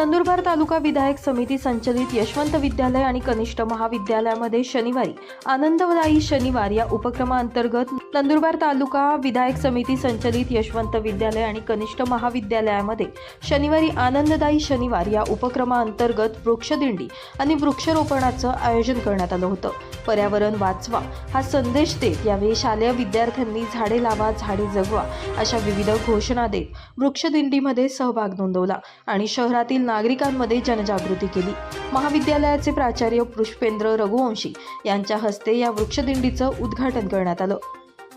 नंदुरबार तालुका विधायक समिती संचलित यशवंत विद्यालय आणि कनिष्ठ महाविद्यालयामध्ये शनिवारी आनंददायी शनिवार या उपक्रमाअंतर्गत नंदुरबार तालुका विधायक समिती संचलित यशवंत विद्यालय आणि कनिष्ठ महाविद्यालयामध्ये शनिवारी आनंददायी शनिवार या उपक्रमाअंतर्गत वृक्षदिंडी आणि वृक्षारोपणाचं आयोजन करण्यात आलं होतं. पर्यावरण वाचवा हा संदेश देत यावेळी शालेय विद्यार्थ्यांनी झाडे लावा झाडे जगवा अशा विविध घोषणा देत वृक्षदिंडीमध्ये सहभाग नोंदवला आणि शहरातील नागरिकांमध्ये जनजागृती केली. महाविद्यालयाचे प्राचार्य पुष्पेंद्र रघुवंशी यांच्या हस्ते या वृक्षदिंडीचं उद्घाटन करण्यात आलं.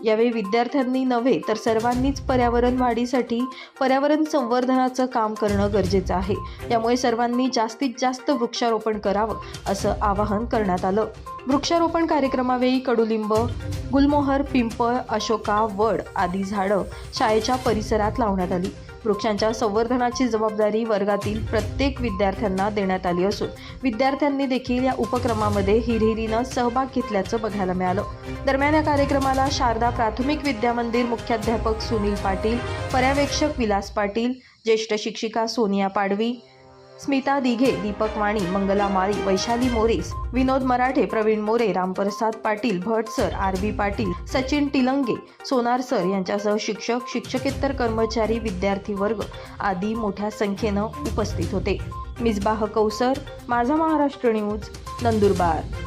यावेळी विद्यार्थ्यांनी नव्हे तर सर्वांनीच पर्यावरण वाढीसाठी पर्यावरण संवर्धनाचं काम करणं गरजेचं आहे. त्यामुळे सर्वांनी जास्तीत जास्त वृक्षारोपण करावं असं आवाहन करण्यात आलं. वृक्षारोपण कार्यक्रमावेळी कडुलिंब गुलमोहर पिंपळ अशोका वड आदी झाडं शाळेच्या परिसरात लावण्यात आली. वृक्षांच्या संवर्धनाची जबाबदारी वर्गातील प्रत्येक विद्यार्थ्यांना देण्यात आली असून विद्यार्थ्यांनी देखील या उपक्रमामध्ये हिरहिरीनं सहभाग घेतल्याचं बघायला मिळालं. दरम्यान या कार्यक्रमाला शारदा प्राथमिक विद्यामंदिर मुख्याध्यापक सुनील पाटील पर्यवेक्षक विलास पाटील ज्येष्ठ शिक्षिका Sonia Padvi Smita Dighe Deepak Wani Mangala Mali Vaishali मोरेस Vinod Marathe Praveen More Ramprasad Patil Bhat sir R B Patil Sachin Tilange Sonar sir यांच्यासह शिक्षक शिक्षकेतर कर्मचारी विद्यार्थी वर्ग आदी मोठ्या संख्येनं उपस्थित होते. मिसबाह कौसर माझा महाराष्ट्र न्यूज नंदुरबार.